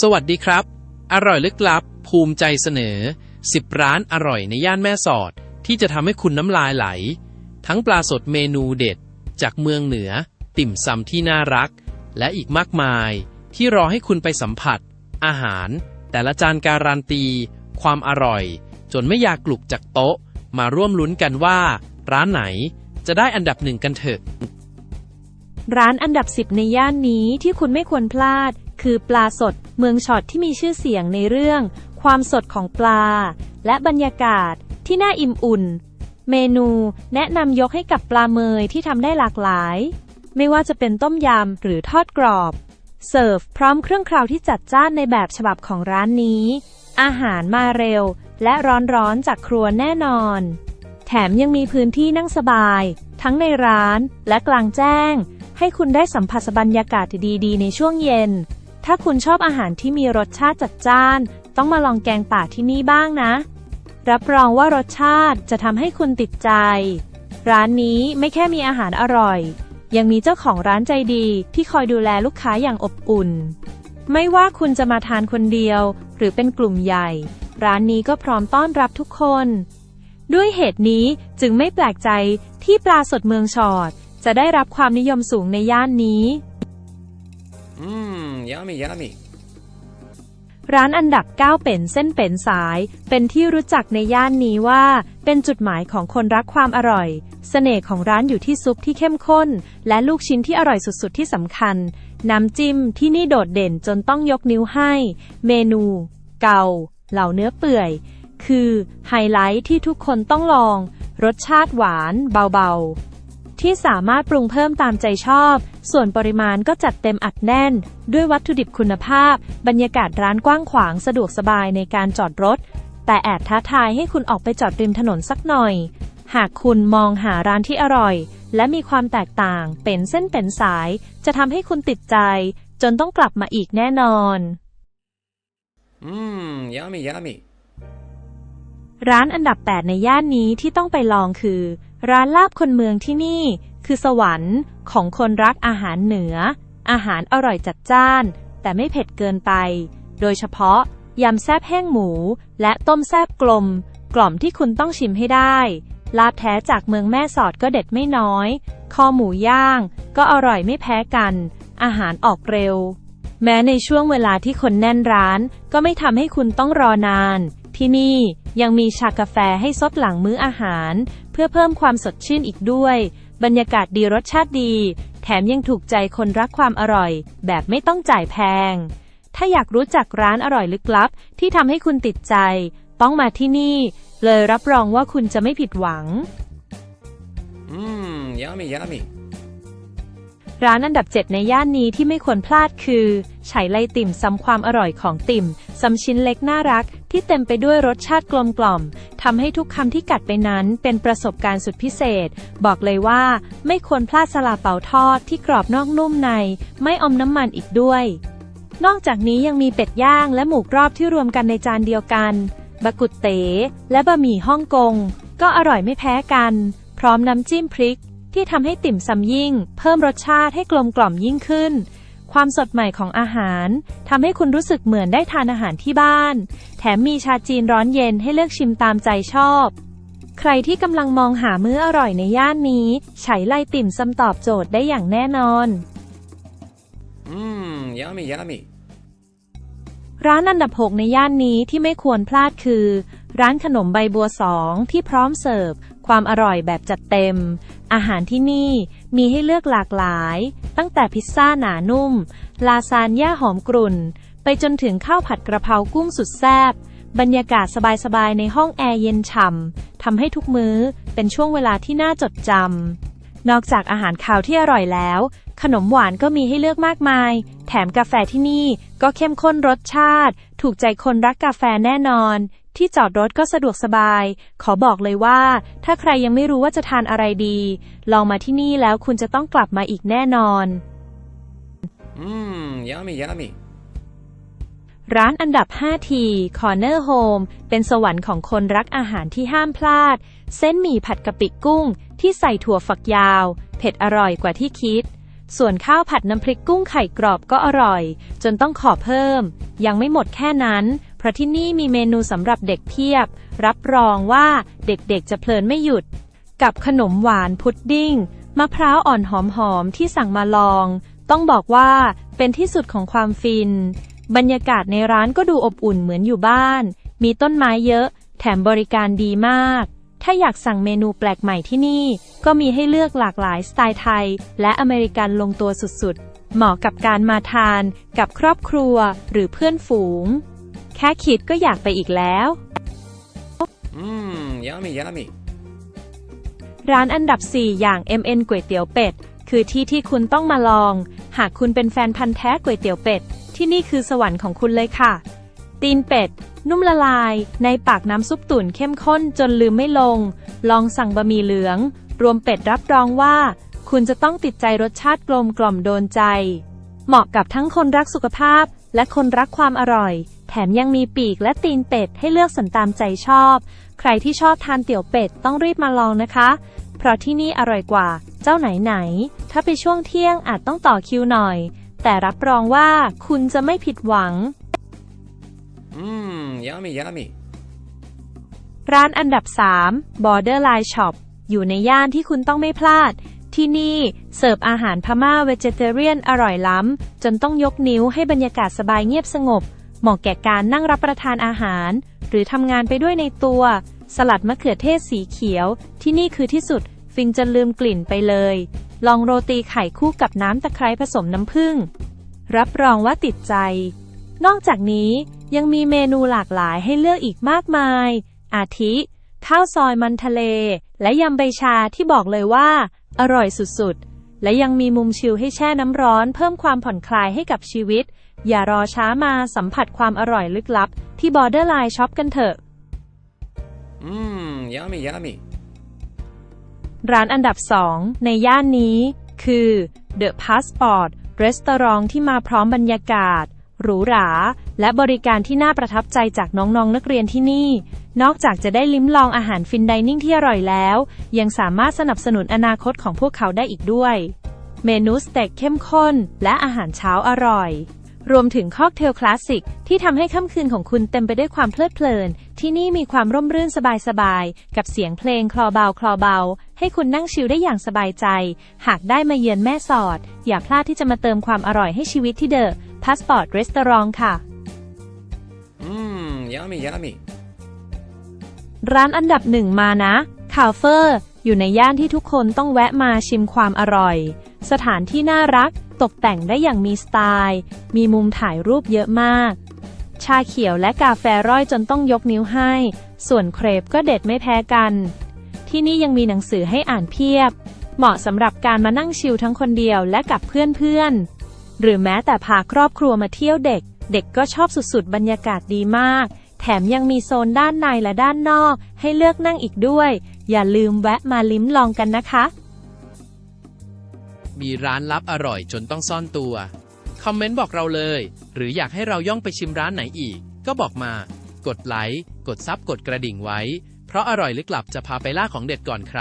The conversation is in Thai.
สวัสดีครับ อร่อยลึกลับ ภูมิใจเสนอ 10 ร้านอร่อยในย่านแม่สอด ที่จะทำให้คุณน้ำลายไหล ทั้งปลาสดเมนูเด็ด จากเมืองเหนือ ติ่มซำที่น่ารัก และอีกมากมาย ที่รอให้คุณไปสัมผัส อาหาร แต่ละจานการันตี ความอร่อย จนไม่อยากกลุกจากโต๊ะ มาร่วมลุ้นกันว่า ร้านไหนจะได้อันดับหนึ่งกันเถอะร้านอันดับ 10 ในย่านนี้ที่คุณไม่ควรพลาด คือปลาสดเมืองช็อตที่มีชื่อเสียงในเรื่อง ความสดของปลา และบรรยากาศที่น่าอิ่มอุ่น เมนูแนะนำยกให้กับปลาเมยที่ทำได้หลากหลาย ไม่ว่าจะเป็นต้มยำหรือทอดกรอบ เสิร์ฟพร้อมเครื่องคราวที่จัดจ้านในแบบฉบับของร้านนี้ อาหารมาเร็ว และร้อนๆจากครัวแน่นอน แถมยังมีพื้นที่นั่งสบาย ทั้งในร้านและกลางแจ้ง ให้คุณได้สัมผัสบรรยากาศดีๆ ในช่วงเย็น ถ้าคุณชอบอาหารที่มีรสชาติจัดจ้าน ต้องมาลองแกงป่าที่นี่บ้างนะ รับรองว่ารสชาติจะทำให้คุณติดใจ ร้านนี้ไม่แค่มีอาหารอร่อย ยังมีเจ้าของร้านใจดีที่คอยดูแลลูกค้าอย่างอบอุ่น ไม่ว่าคุณจะมาทานคนเดียว หรือเป็นกลุ่มใหญ่ ร้านนี้ก็พร้อมต้อนรับทุกคน ด้วยเหตุนี้จึงไม่แปลกใจที่ปลาสดเมืองชอดจะได้รับความนิยมสูงในย่านนี้ Mmm, yummy, yummy. ร้านอันดับ 9 เป็นเส้นเป็นสาย เป็นที่รู้จักในย่านนี้ว่า เป็นจุดหมายของคนรักความอร่อย เสน่ห์ของร้านอยู่ที่ซุปที่เข้มข้น และลูกชิ้นที่อร่อยสุดๆที่สำคัญ น้ำจิ้มที่นี่โดดเด่นจนต้องยกนิ้วให้ เมนู เกาเหล่าเนื้อเปื่อย คือไฮไลท์ที่ทุกคนต้องลอง รสชาติหวาน เบาๆ ที่สามารถปรุงเพิ่มตามใจชอบ ส่วนปริมาณก็จัดเต็มอัดแน่น ด้วยวัตถุดิบคุณภาพ บรรยากาศร้านกว้างขวางสะดวกสบายในการจอดรถ แต่แอบท้าทายให้คุณออกไปจอดริมถนนสักหน่อย หากคุณมองหาร้านที่อร่อย และมีความแตกต่างเป็นเส้นเป็นสาย จะทำให้คุณติดใจ จนต้องกลับมาอีกแน่นอน Mmm, yummy, yummy. ร้านอันดับ 8 ในย่านนี้ที่ต้องไปลองคือ ร้านลาบคนเมืองที่นี่คือสวรรค์ของคนรักอาหารเหนือ อาหารอร่อยจัดจ้าน แต่ไม่เผ็ดเกินไป โดยเฉพาะยำแซบแห้งหมู และต้มแซบกลม กล่อมที่คุณต้องชิมให้ได้ ลาบแท้จากเมืองแม่สอดก็เด็ดไม่น้อย คอหมูย่าง ก็อร่อยไม่แพ้กัน อาหารออกเร็ว แม้ในช่วงเวลาที่คนแน่นร้าน ก็ไม่ทำให้คุณต้องรอนาน ที่นี่ ยังมีชากาแฟให้ซดหลังมื้ออาหาร เพื่อเพิ่มความสดชื่นอีกด้วย บรรยากาศดีรสชาติดี แถมยังถูกใจคนรักความอร่อย แบบไม่ต้องจ่ายแพง ถ้าอยากรู้จักร้านอร่อยลึกลับ ที่ทำให้คุณติดใจ ต้องมาที่นี่ เลยรับรองว่าคุณจะไม่ผิดหวัง Mmm, yummy, yummy. ร้านอันดับ 7 ในย่านนี้ที่ไม่ควรพลาดคือไฉไลติ่มซำความอร่อยของติ่มซำชิ้นเล็กน่ารัก ที่เต็มไปด้วยรสชาติกลมกล่อมทำให้ทุกคำที่กัดไปนั้นเป็นประสบการณ์สุดพิเศษ บอกเลยว่าไม่ควรพลาดสลาเปาทอดที่กรอบนอกนุ่มใน ไม่อมน้ำมันอีกด้วย นอกจากนี้ยังมีเป็ดย่างและหมูกรอบที่รวมกันในจานเดียวกันบะกุดเต๋และบะหมี่ฮ่องกง ก็อร่อยไม่แพ้กัน พร้อมน้ำจิ้มพริก ที่ทำให้ติ่มซำยิ่ง เพิ่มรสชาติให้กลมกล่อมยิ่งขึ้น ความสดใหม่ของอาหารทำให้คุณรู้สึกเหมือนได้ทานอาหารที่บ้าน แถมมีชาจีนร้อนเย็นให้เลือกชิมตามใจชอบ ใครที่กำลังมองหามื้ออร่อยในย่านนี้ไฉไลติ่มซำตอบโจทย์ได้อย่างแน่นอน Mmm, yummy, yummy. ร้านอันดับ6ในย่านนี้ที่ไม่ควรพลาดคือ ร้านขนมใบบัวสองที่พร้อมเสิร์ฟ ความอร่อยแบบจัดเต็ม อาหารที่นี่มีให้เลือกหลากหลาย ตั้งแต่พิซซ่าหนานุ่ม ลาซานญ่าหอมกรุ่น ไปจนถึงข้าวผัดกระเพรากุ้งสุดแซ่บบรรยากาศสบายๆในห้องแอร์เย็นฉ่ำทำให้ทุกมื้อเป็นช่วงเวลาที่น่าจดจำ นอกจากอาหารคาวที่อร่อยแล้ว ขนมหวานก็มีให้เลือกมากมาย แถมกาแฟที่นี่ก็เข้มข้นรสชาติ ถูกใจคนรักกาแฟแน่นอน ที่จอดรถก็สะดวกสบาย ขอบอกเลยว่า ถ้าใครยังไม่รู้ว่าจะทานอะไรดี ลองมาที่นี่แล้วคุณจะต้องกลับมาอีกแน่นอน Mmm, yummy, yummy. ร้านอันดับ 5 ที Corner Home เป็นสวรรค์ของคนรักอาหารที่ห้ามพลาด เส้นหมี่ผัดกะปิกุ้ง ที่ใส่ถั่วฝักยาว เผ็ดอร่อยกว่าที่คิด ส่วนข้าวผัดน้ำพริกกุ้งไข่กรอบก็อร่อย จนต้องขอเพิ่ม ยังไม่หมดแค่นั้น เพราะที่นี่มีเมนูสำหรับเด็กเพียบ รับรองว่าเด็กๆจะเพลินไม่หยุด กับขนมหวานพุดดิ้งมะพร้าวอ่อนหอมๆที่สั่งมาลอง ต้องบอกว่าเป็นที่สุดของความฟิน บรรยากาศในร้านก็ดูอบอุ่นเหมือนอยู่บ้าน มีต้นไม้เยอะ แถมบริการดีมาก ถ้าอยากสั่งเมนูแปลกใหม่ที่นี่ ก็มีให้เลือกหลากหลายสไตล์ไทย และอเมริกันลงตัวสุดๆ เหมาะกับการมาทาน กับครอบครัวหรือเพื่อนฝูง ค่คิดก็อยากไปอีกแล้ว Mmm, yummy, yummy. ร้านอันดับ 4 อย่าง MN ก๋วยเตี๋ยวเป็ด คือที่ที่คุณต้องมาลอง หากคุณเป็นแฟนพันธ์แท้ก๋วยเตี๋ยวเป็ด ที่นี่คือสวรรค์ของคุณเลยค่ะ ตีนเป็ด นุ่มละลาย ในปากน้ำซุปตุ๋นเข้มข้นจนลืมไม่ลง ลองสั่งบะหมี่เหลือง รวมเป็ดรับรองว่า คุณจะต้องติดใจรสชาติกลมกล่อมโดนใจ เหมาะกับทั้งคนรักสุขภาพและคนรักความอร่อย แถมยังมีปีกและตีนเป็ดให้เลือกสรรตามใจชอบ ใครที่ชอบทานเตี๋ยวเป็ดต้องรีบมาลองนะคะ เพราะที่นี่อร่อยกว่า เจ้าไหนไหน ถ้าไปช่วงเที่ยงอาจต้องต่อคิวหน่อย แต่รับรองว่าคุณจะไม่ผิดหวัง Mmm, yummy, yummy. ร้านอันดับ 3 Borderline Shop อยู่ในย่านที่คุณต้องไม่พลาด ที่นี่เสิร์ฟอาหารพม่าเวจเ e เรียนอร่อยล้ำ จนต้องยกนิ้วให้บรรยากาศสบายเงียบสงบ เหมาะแก่การนั่งรับประทานอาหาร หรือทำงานไปด้วยในตัว สลัดมะเขือเทศสีเขียว ที่นี่คือที่สุด ฟินจนลืมกลิ่นไปเลย ลองโรตีไข่คู่กับน้ำตะไคร้ผสมน้ำผึ้งรับรองว่าติดใจ นอกจากนี้ยังมีเมนูหลากหลายให้เลือกอีกมากมาย อาทิ ข้าวซอยมันทะเล และยำใบชาที่บอกเลยว่า อร่อยสุดๆ และยังมีมุมชิลให้แช่น้ำร้อนเพิ่มความผ่อนคลายให้กับชีวิต อย่ารอช้ามาสัมผัสความอร่อยลึกลับ ที่ Borderline Shop กันเถอะ Mmm, yummy, yummy. ร้านอันดับ 2 ในย่านนี้ คือ The Passport Restaurant ที่มาพร้อมบรรยากาศ หรูหรา และบริการที่น่าประทับใจจากน้องๆนนักเรียนที่นี่ นอกจากจะได้ลิ้มลองอาหารฟินไดนิ่งที่อร่อยแล้ว ยังสามารถสนับสนุนอนาคตของพวกเขาได้อีกด้วย เมนูสเต็กเข้มข้น และอาหารเช้าอร่อย รวมถึงค็อกเทลคลาสสิกที่ทำให้ค่ำคืนของคุณเต็มไปด้วยความเพลิดเพลิน ที่นี่มีความร่มรื่นสบายๆ กับเสียงเพลงคลอเบาคลอเบา ให้คุณนั่งชิลได้อย่างสบายใจ หากได้มาเยือนแม่สอด อย่าพลาดที่จะมาเติมความอร่อยให้ชีวิตที่เดอะพาสปอร์ตรีสตอรองค่ะ Mmm, yummy, yummy. ร้านอันดับหนึ่งมานะคาเฟอร์อยู่ในย่านที่ทุกคนต้องแวะมาชิมความอร่อย สถานที่น่ารัก ตกแต่งได้อย่างมีสไตล์ มีมุมถ่ายรูปเยอะมาก ชาเขียวและกาแฟร่อยจนต้องยกนิ้วให้ ส่วนเครปก็เด็ดไม่แพ้กัน ที่นี่ยังมีหนังสือให้อ่านเพียบ เหมาะสำหรับการมานั่งชิลทั้งคนเดียวและกับเพื่อนๆ หรือแม้แต่พาครอบครัวมาเที่ยวเด็ก เด็กก็ชอบสุดๆ บรรยากาศดีมาก แถมยังมีโซนด้านในและด้านนอก ให้เลือกนั่งอีกด้วย อย่าลืมแวะมาลิ้มลองกันนะคะ มีร้านลับอร่อยจนต้องซ่อนตัว คอมเมนต์บอกเราเลย หรืออยากให้เราย่องไปชิมร้านไหนอีก ก็บอกมา กดไลค์ กดซับกดกระดิ่งไว้ เพราะอร่อยลึกลับจะพาไปล่าของเด็ดก่อนใคร